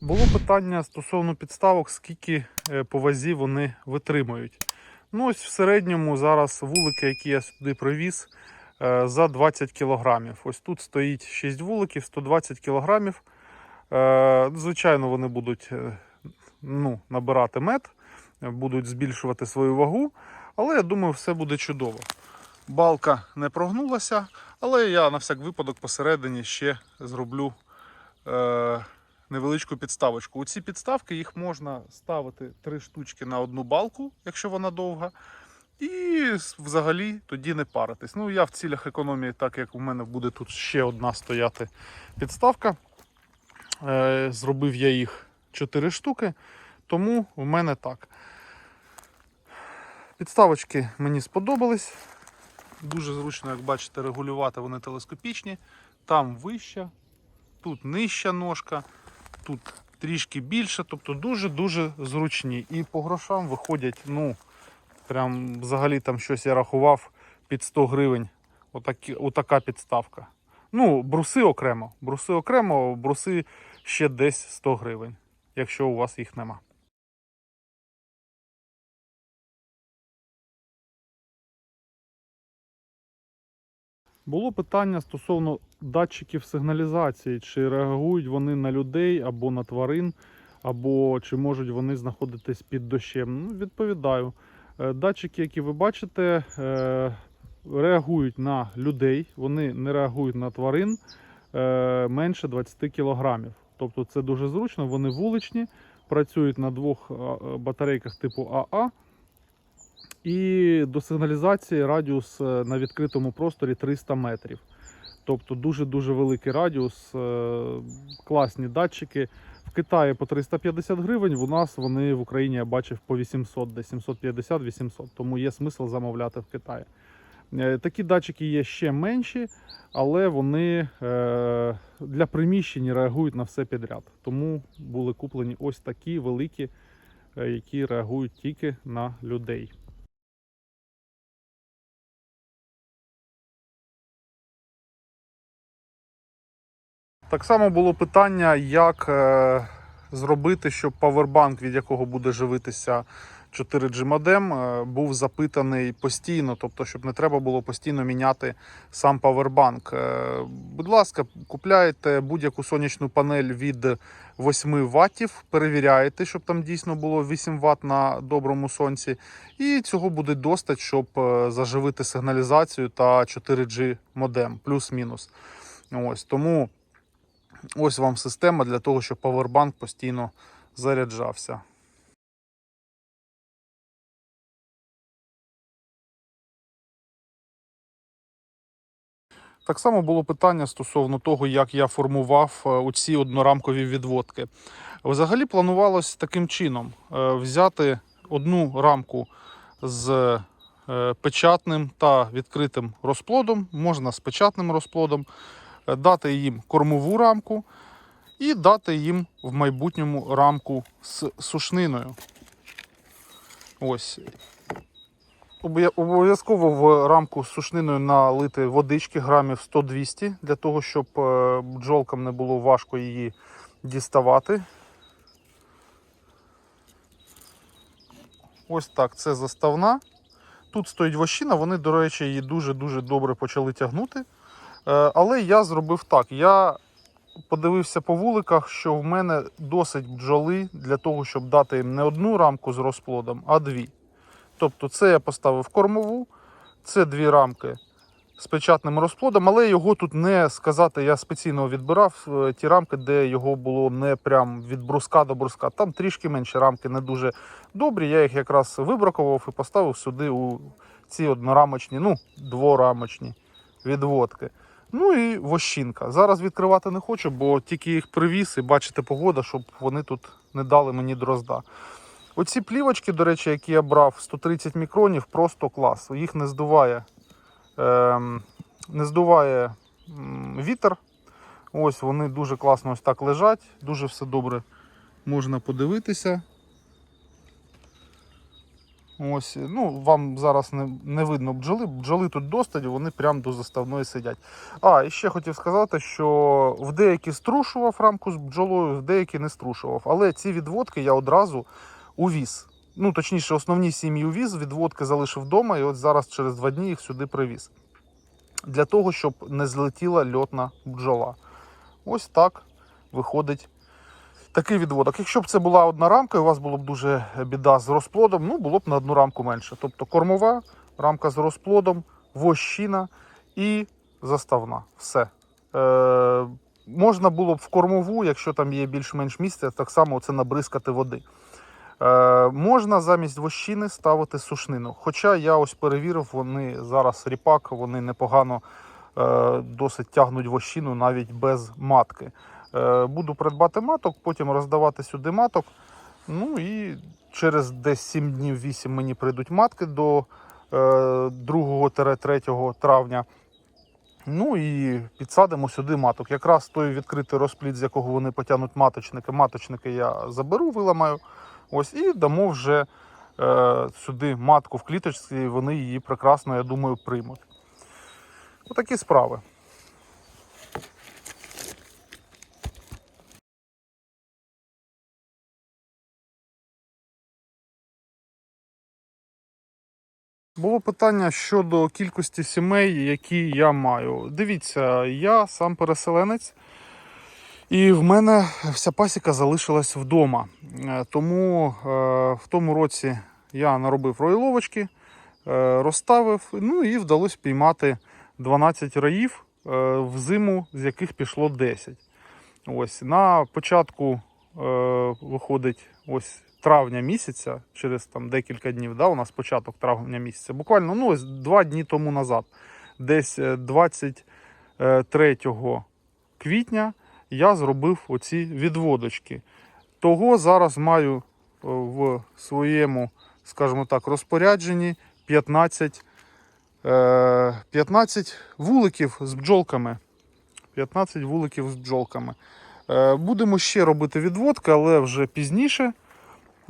Було питання стосовно підставок, скільки е, по вазі вони витримують. Ну, ось в середньому зараз вулики, які я сюди привіз, е, за 20 кілограмів. Ось тут стоїть 6 вуликів, 120 кілограмів. Е, Звичайно, вони будуть ну, набирати мед, будуть збільшувати свою вагу, але я думаю, все буде чудово. Балка не прогнулася, але я на всяк випадок посередині ще зроблю невеличку підставочку. У ці підставки їх можна ставити три штучки на одну балку, якщо вона довга. І взагалі тоді не паритись. Ну, я в цілях економії, так як у мене буде тут ще одна стояти підставка. Е, зробив я їх 4 штуки, тому в мене так. Підставочки мені сподобались. Дуже зручно, як бачите, регулювати вони телескопічні. Там вища, тут нижча ножка, тут трішки більше, тобто дуже-дуже зручні. І по грошам виходять, ну, прям взагалі там щось я рахував під 100 гривень. Отакі, отака підставка. Ну, бруси окремо. Бруси окремо, бруси ще десь 100 гривень, якщо у вас їх нема. Було питання стосовно датчиків сигналізації, чи реагують вони на людей або на тварин, або чи можуть вони знаходитись під дощем. Ну, відповідаю. Е, Датчики, які ви бачите, е, реагують на людей, вони не реагують на тварин е, менше 20 кілограмів. Тобто це дуже зручно, вони вуличні, працюють на двох батарейках типу АА. І до сигналізації радіус е, на відкритому просторі 300 метрів. Тобто дуже-дуже великий радіус, е, класні датчики. В Китаї по 350 гривень, у нас вони в Україні я бачив по 800, десь 750-800, тому є смисл замовляти в Китаї. Е, Такі датчики є ще менші, але вони для приміщень реагують на все підряд. Тому були куплені ось такі великі, які реагують тільки на людей. Так само було питання, як е, зробити, щоб павербанк, від якого буде живитися 4G модем, е, був запитаний постійно, тобто, щоб не треба було постійно міняти сам павербанк. Е, будь ласка, купляєте будь-яку сонячну панель від 8 ваттів, перевіряєте, щоб там дійсно було 8 Вт на доброму сонці. І цього буде достать, щоб заживити сигналізацію та 4G модем, плюс-мінус. Ось тому. Ось вам система для того, щоб павербанк постійно заряджався. Так само було питання стосовно того, як я формував е, оці однорамкові відводки. Взагалі планувалось таким чином: е, взяти одну рамку з е, печатним та відкритим розплодом, можна з печатним розплодом, дати їм кормову рамку і дати їм в майбутньому рамку з сушниною. Ось. Обов'язково в рамку з сушниною налити водички грамів 100-200 для того, щоб е, бджолкам не було важко її діставати. Ось так, це заставна. Тут стоїть вощина, вони, до речі, її дуже-дуже добре почали тягнути. Е, Але я зробив так. Я подивився по вуликах, що в мене досить бджоли для того, щоб дати їм не одну рамку з розплодом, а дві. Тобто, це я поставив кормову, це дві рамки з печатним розплодом, але його тут не сказати, я спеційно відбирав е, ті рамки, де його було не прям від бруска до бруска. Там трішки менші рамки не дуже добрі. Я їх якраз вибракував і поставив сюди у ці однорамочні, ну, дворамочні відводки. Ну і вощинка. Зараз відкривати не хочу, бо тільки їх привіз і бачите погода, щоб вони тут не дали мені дрозда. Оці плівочки, до речі, які я брав, 130 мікронів, просто клас. Їх не здуває, ем, не здуває вітер. Ось вони дуже класно ось так лежать, дуже все добре можна подивитися. Ось, ну, вам зараз не, не видно бджоли. Бджоли тут достать, вони прямо до заставної сидять. А, і ще хотів сказати, що в деякі струшував рамку з бджолою, в деякі не струшував. Але ці відводки я одразу увіз. Ну, точніше, основні сім'ї увіз, відводки залишив вдома, і от зараз через два дні їх сюди привіз. Для того, щоб не злетіла льотна бджола. Ось так виходить такий відводок. Якщо б це була одна рамка, і у вас було б дуже біда з розплодом, ну було б на одну рамку менше. Тобто кормова, рамка з розплодом, вощина і заставна. Все. Е, можна було б в кормову, якщо там є більш-менш місця, так само це набризкати води. Е, можна замість вощини ставити сушнину. Хоча я ось перевірив, вони зараз ріпак, вони непогано е, досить тягнуть вощину навіть без матки. Е, Буду придбати маток, потім роздавати сюди маток. Ну і через десь 7 днів 8 мені прийдуть матки до е, 2-3 травня. Ну і підсадимо сюди маток. Якраз той відкритий розплід, з якого вони потягнуть маточники. Маточники я заберу, виламаю. Ось і дамо вже е, сюди матку в кліточці, і вони її прекрасно, я думаю, приймуть. Отакі справи. Було питання щодо кількості сімей, які я маю. Дивіться, я сам переселенець, і в мене вся пасіка залишилась вдома. Е, Тому е, в тому році я наробив роїловочки, е, розставив, ну і вдалося піймати 12 раїв в зиму, з яких пішло 10. Ось на початку виходить ось травня місяця, через там декілька днів, да, у нас початок травня місяця, буквально ну, ось два дні тому назад, десь е, 23 квітня, я зробив оці відводочки. Того зараз маю е, в своєму, скажімо так, розпорядженні 15, е, 15 вуликів з бджолками. 15 вуликів з бджолками. Е, Будемо ще робити відводки, але вже пізніше.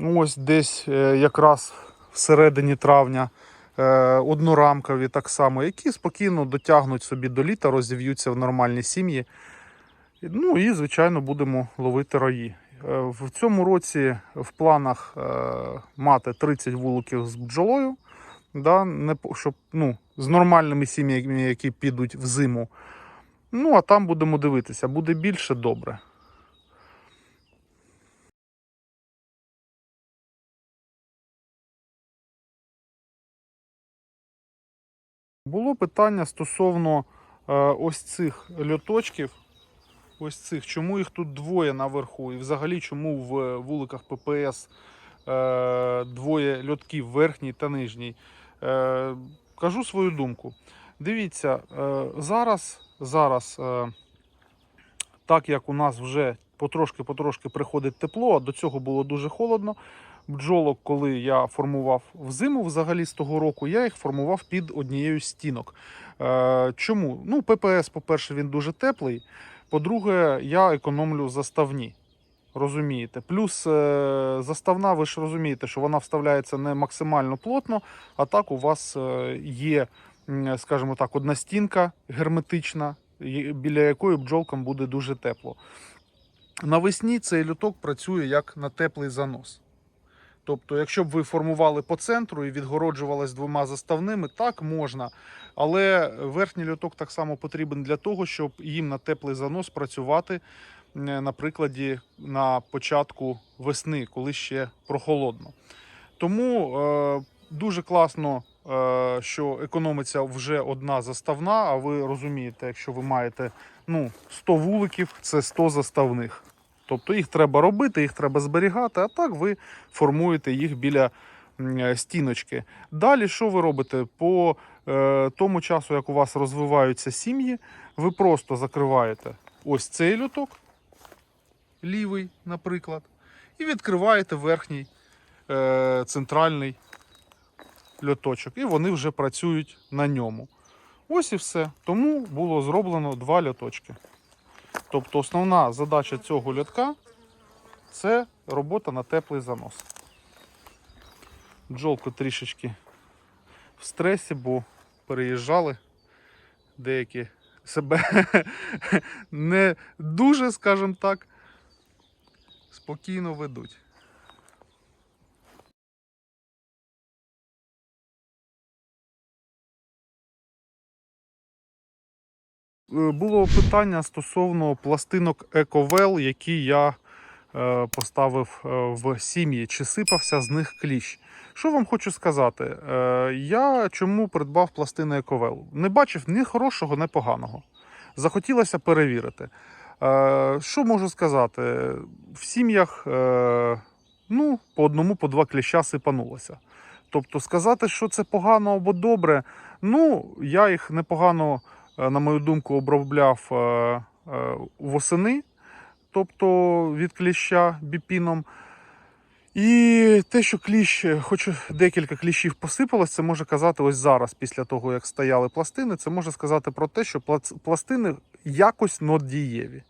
Ось десь е, якраз всередині травня е, однорамкові так само, які спокійно дотягнуть собі до літа, розів'ються в нормальні сім'ї. Ну і, звичайно, будемо ловити раї. Е, В цьому році в планах мати 30 вуликів з бджолою, да, не, щоб, ну, з нормальними сім'ями, які підуть в зиму. Ну, а там будемо дивитися, буде більше добре. Було питання стосовно е, ось цих льоточків. Ось цих, чому їх тут двоє наверху, і взагалі чому в вуликах ППС е, двоє льотків, верхній та нижній. Е, кажу свою думку. Дивіться, зараз, зараз так як у нас вже потрошки-потрошки приходить тепло, а до цього було дуже холодно. Бджолок, коли я формував взиму взагалі з того року, я їх формував під однією з стінок. Е, чому? Ну, ППС, по-перше, він дуже теплий. По-друге, я економлю заставні. Розумієте? Плюс е, заставна, ви ж розумієте, що вона вставляється не максимально плотно, а так у вас е, є, скажімо так, одна стінка герметична, біля якої бджолкам буде дуже тепло. Навесні цей люток працює як на теплий занос. Тобто, якщо б ви формували по центру і відгороджувались двома заставними, так можна. Але верхній льоток так само потрібен для того, щоб їм на теплий занос працювати, на прикладі на початку весни, коли ще прохолодно. Тому е, дуже класно, е, що економиться вже одна заставна, а ви розумієте, якщо ви маєте ну, 100 вуликів, це 100 заставних. Тобто їх треба робити, їх треба зберігати, а так ви формуєте їх біля е, стіночки. Далі, що ви робите? По е, тому часу, як у вас розвиваються сім'ї, ви просто закриваєте ось цей люток, лівий, наприклад, і відкриваєте верхній е, центральний льоточок, і вони вже працюють на ньому. Ось і все. Тому було зроблено два льоточки. Тобто основна задача цього льотка це робота на теплий занос. Бджолку трішечки в стресі, бо переїжджали. Деякі себе не дуже, скажімо так, спокійно ведуть. Було питання стосовно пластинок Ековел, які я е, поставив е, в сім'ї, чи сипався з них кліщ. Що вам хочу сказати? Е, Я чому придбав пластини Ековел? Не бачив ні хорошого, ні поганого. Захотілося перевірити. Е, Що можу сказати? В сім'ях е, ну, по одному, по два кліща сипанулося. Тобто сказати, що це погано або добре, ну, я їх непогано, е, на мою думку, обробляв е, е, восени, тобто від кліща біпіном. І те, що кліщ, е, хоч декілька кліщів посипалось, це може казати ось зараз, після того, як стояли пластини, це може сказати про те, що пластини якось нодієві.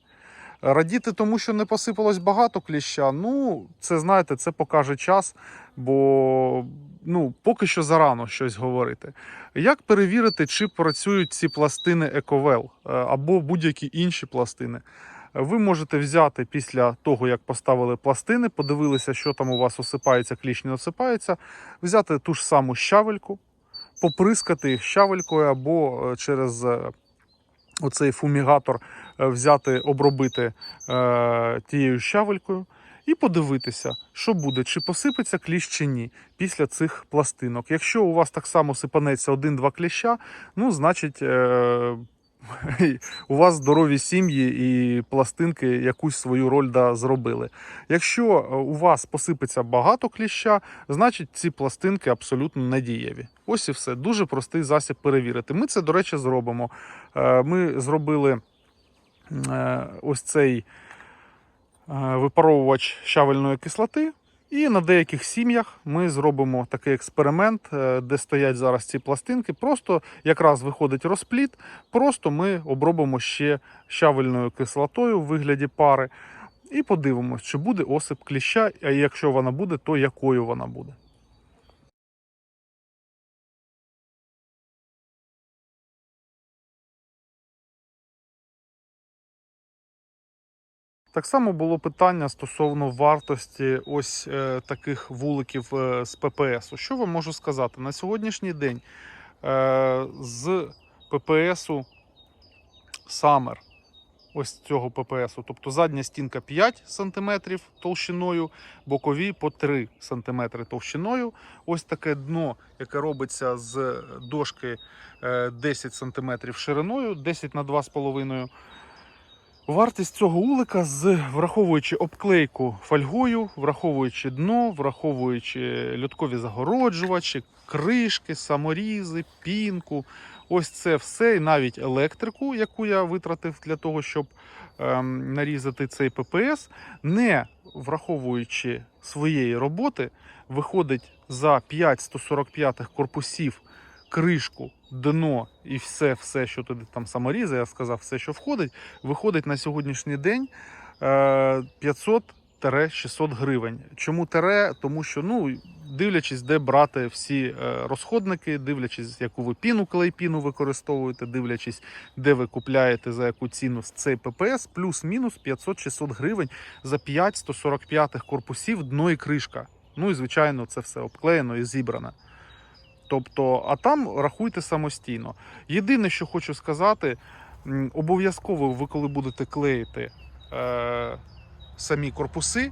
Радіти тому, що не посипалось багато кліща, ну, це знаєте, це покаже час, бо ну, поки що зарано щось говорити. Як перевірити, чи працюють ці пластини Ековел е, або будь-які інші пластини? Ви можете взяти після того, як поставили пластини, подивилися, що там у вас осипається, кліщ не осипається, взяти ту ж саму щавельку, поприскати їх щавелькою або е, через е, оцей фумігатор взяти, обробити е, тією щавелькою і подивитися, що буде, чи посипеться кліщ чи ні після цих пластинок. Якщо у вас так само сипанеться один-два кліща, ну, значить. Е, у вас здорові сім'ї і пластинки якусь свою роль да, зробили. Якщо е, у вас посипеться багато кліща, значить ці пластинки абсолютно недієві. Ось і все. Дуже простий засіб перевірити. Ми це, до речі, зробимо. Е, Ми зробили е, ось цей е, випаровувач щавельної кислоти. І на деяких сім'ях ми зробимо такий експеримент, е, де стоять зараз ці пластинки. Просто якраз виходить розпліт, просто ми обробимо ще щавельною кислотою в вигляді пари. І подивимось, чи буде осип кліща, а якщо вона буде, то якою вона буде. Так само було питання стосовно вартості ось е, таких вуликів е, з ППСу. Що вам можу сказати? На сьогоднішній день е, з ППСу Summer, ось цього ППСу, тобто задня стінка 5 см товщиною, бокові по 3 см товщиною. Ось таке дно, яке робиться з дошки е, 10 см шириною, 10 на 2,5 Вартість цього улика, з враховуючи обклейку фольгою, враховуючи дно, враховуючи льоткові загороджувачі, кришки, саморізи, пінку. Ось це все, і навіть електрику, яку я витратив для того, щоб ем, нарізати цей ППС, не враховуючи своєї роботи, виходить за 5 145 корпусів кришку, дно і все, все, що туди там саморізи, я сказав, все, що входить, виходить на сьогоднішній день е, 500-600 гривень. Чому тере? Тому що, ну, дивлячись, де брати всі е, розходники, дивлячись, яку ви піну, клейпіну використовуєте, дивлячись, де ви купляєте за яку ціну цей ППС, плюс-мінус 500-600 гривень за 5 145 корпусів, дно і кришка. Ну і звичайно, це все обклеєно і зібрано. Тобто, а там рахуйте самостійно. Єдине, що хочу сказати, обов'язково ви, коли будете клеїти е, самі корпуси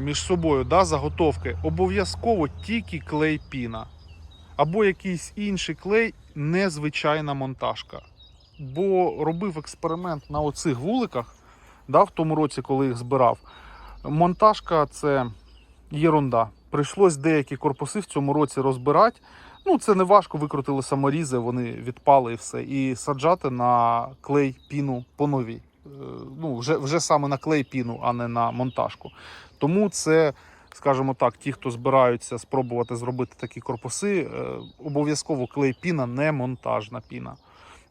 між собою, да, заготовки, обов'язково тільки клей піна. Або якийсь інший клей, незвичайна монтажка. Бо робив експеримент на оцих вуликах, да, в тому році, коли їх збирав. Монтажка це єрунда. Прийшлось деякі корпуси в цьому році розбирати. Ну, це не важко, викрутили саморізи, вони відпали і все. І саджати на клей піну по новій. Е, Ну, вже, вже саме на клей піну, а не на монтажку. Тому це, скажімо так, ті, хто збираються спробувати зробити такі корпуси, е, обов'язково клей піна, не монтажна піна.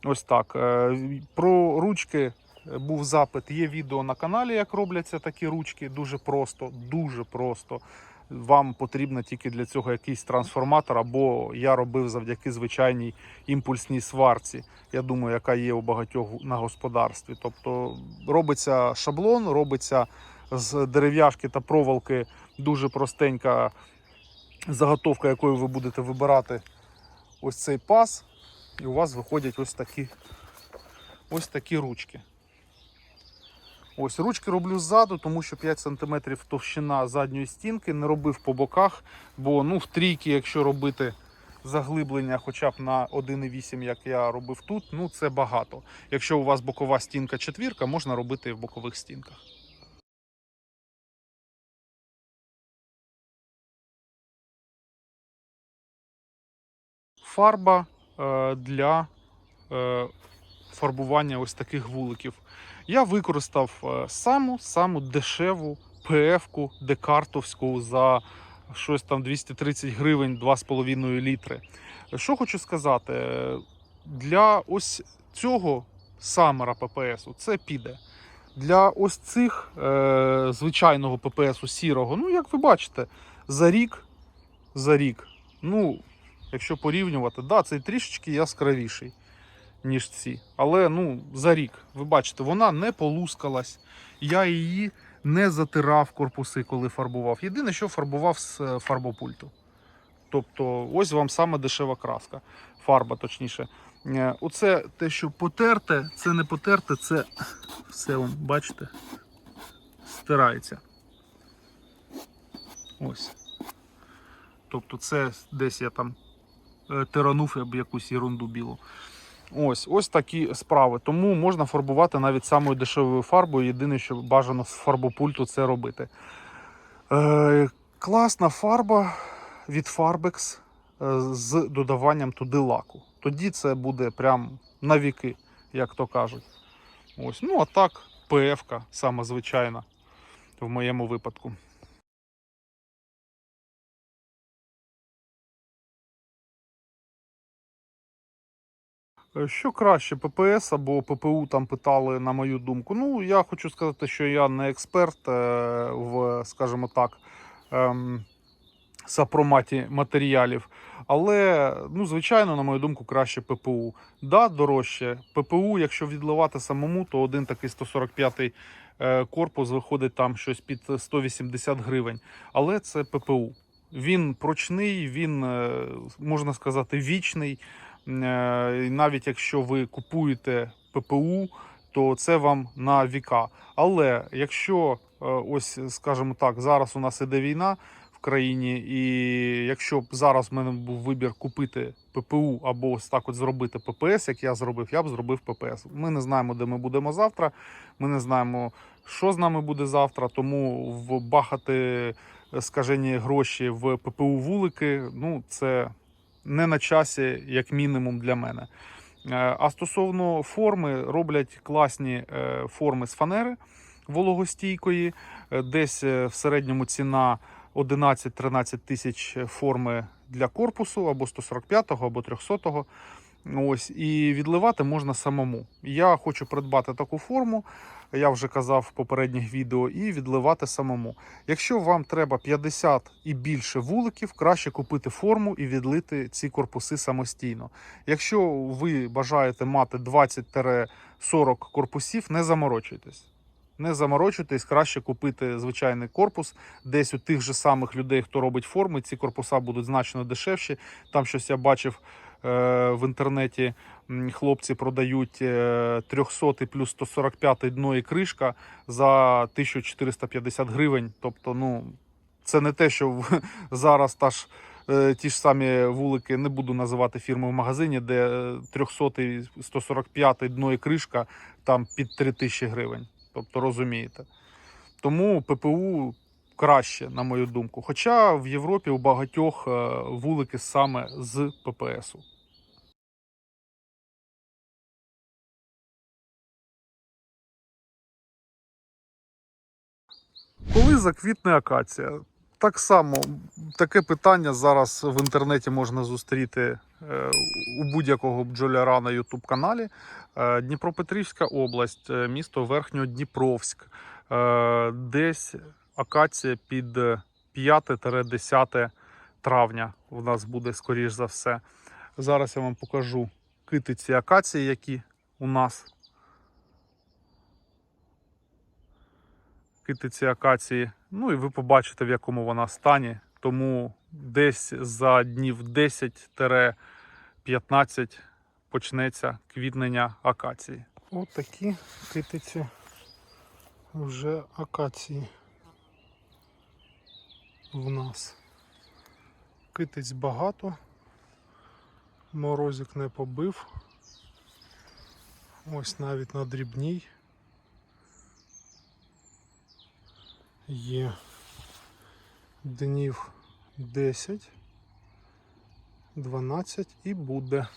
Ось так. Е, Про ручки був запит. Є відео на каналі, як робляться такі ручки. Дуже просто, дуже просто. Вам потрібно тільки для цього якийсь трансформатор, або я робив завдяки звичайній імпульсній сварці. Я думаю, яка є у багатьох на господарстві. Тобто робиться шаблон, робиться з дерев'яшки та проволоки дуже простенька заготовка, якою ви будете вибирати ось цей паз, і у вас виходять ось такі, ось такі ручки. Ось ручки роблю ззаду, тому що 5 см товщина задньої стінки, не робив по боках, бо ну, в трійки, якщо робити заглиблення хоча б на 1,8, як я робив тут, ну це багато. Якщо у вас бокова стінка четвірка, можна робити в бокових стінках. Фарба е, для е, фарбування ось таких вуликів. Я використав е, саму саму дешеву ПФ-ку декартовську за щось там 230 гривень 2,5 літри. Що хочу сказати, е, для ось цього самера ППСу це піде. Для ось цих е, звичайного ППСу сірого, ну як ви бачите, за рік, за рік, ну, якщо порівнювати, да, цей трішечки яскравіший ніж ці. Але ну, за рік, ви бачите, вона не полускалась. Я її не затирав корпуси, коли фарбував. Єдине, що фарбував з е, фарбопульту. Тобто, ось вам саме дешева краска, фарба точніше. Е, Оце те, що потерте, це не потерте, це все, вон, бачите, стирається. Ось. Тобто, це десь я там е, тиранув якусь ерунду білу. Ось ось такі справи. Тому можна фарбувати навіть самою дешевою фарбою. Єдине, що бажано з фарбопульту це робити. Е, класна фарба від Farbex е, з додаванням туди лаку. Тоді це буде прям на віки, як то кажуть. Ось. Ну, а так, ПФ-ка, саме звичайна, в моєму випадку. Що краще, ППС або ППУ там питали на мою думку. Ну, я хочу сказати, що я не експерт е, в, скажімо так, ем, сапроматі матеріалів. Але, ну, звичайно, на мою думку, краще ППУ. Да, дорожче. ППУ, якщо відливати самому, то один такий 145-й е, корпус виходить там щось під 180 гривень. Але це ППУ. Він прочний, він, е, можна сказати, вічний. Е, навіть якщо ви купуєте ППУ, то це вам на віка. Але якщо е, ось, скажімо так, зараз у нас іде війна в країні, і якщо б зараз в мене був вибір купити ППУ або ось так от зробити ППС, як я зробив, я б зробив ППС. Ми не знаємо, де ми будемо завтра. Ми не знаємо, що з нами буде завтра. Тому вбахати скажені гроші в ППУ вулики, ну це не на часі, як мінімум, для мене. Е, А стосовно форми, роблять класні е, форми з фанери вологостійкої. Е, Десь в середньому ціна 11-13 тисяч форми для корпусу або 145-го, або 300-го. Ось, і відливати можна самому. Я хочу придбати таку форму, я вже казав в попередніх відео, і відливати самому. Якщо вам треба 50 і більше вуликів, краще купити форму і відлити ці корпуси самостійно. Якщо ви бажаєте мати 20-40 корпусів, не заморочуйтесь. Не заморочуйтесь, краще купити звичайний корпус. Десь у тих же самих людей, хто робить форми, ці корпуса будуть значно дешевші. Там щось я бачив в інтернеті. Хлопці продають е, 300 плюс 145 дно і кришка за 1450 гривень. Тобто, ну це не те, що зараз та ж. е, Ті ж самі вулики, не буду називати фірми в магазині, де е, 300 145 дно і кришка там під 3000 гривень. Тобто розумієте. Тому ППУ краще, на мою думку. Хоча в Європі у багатьох е, вулики саме з ППСу. Коли заквітне акація? Так само, таке питання зараз в інтернеті можна зустріти е, у будь-якого бджоляра на YouTube каналі. Е, Дніпропетрівська область, е, місто Верхньодніпровськ. Десь акація під 5-10 травня у нас буде, скоріш за все. Зараз я вам покажу китиці акації, які у нас. Китиці акації. Ну і ви побачите, в якому вона стані. Тому десь за днів 10-15 почнеться квітнення акації. От такі китиці вже акації в нас. Китиць багато, морозик не побив. Ось навіть на дрібній є днів 10, 12 і буде.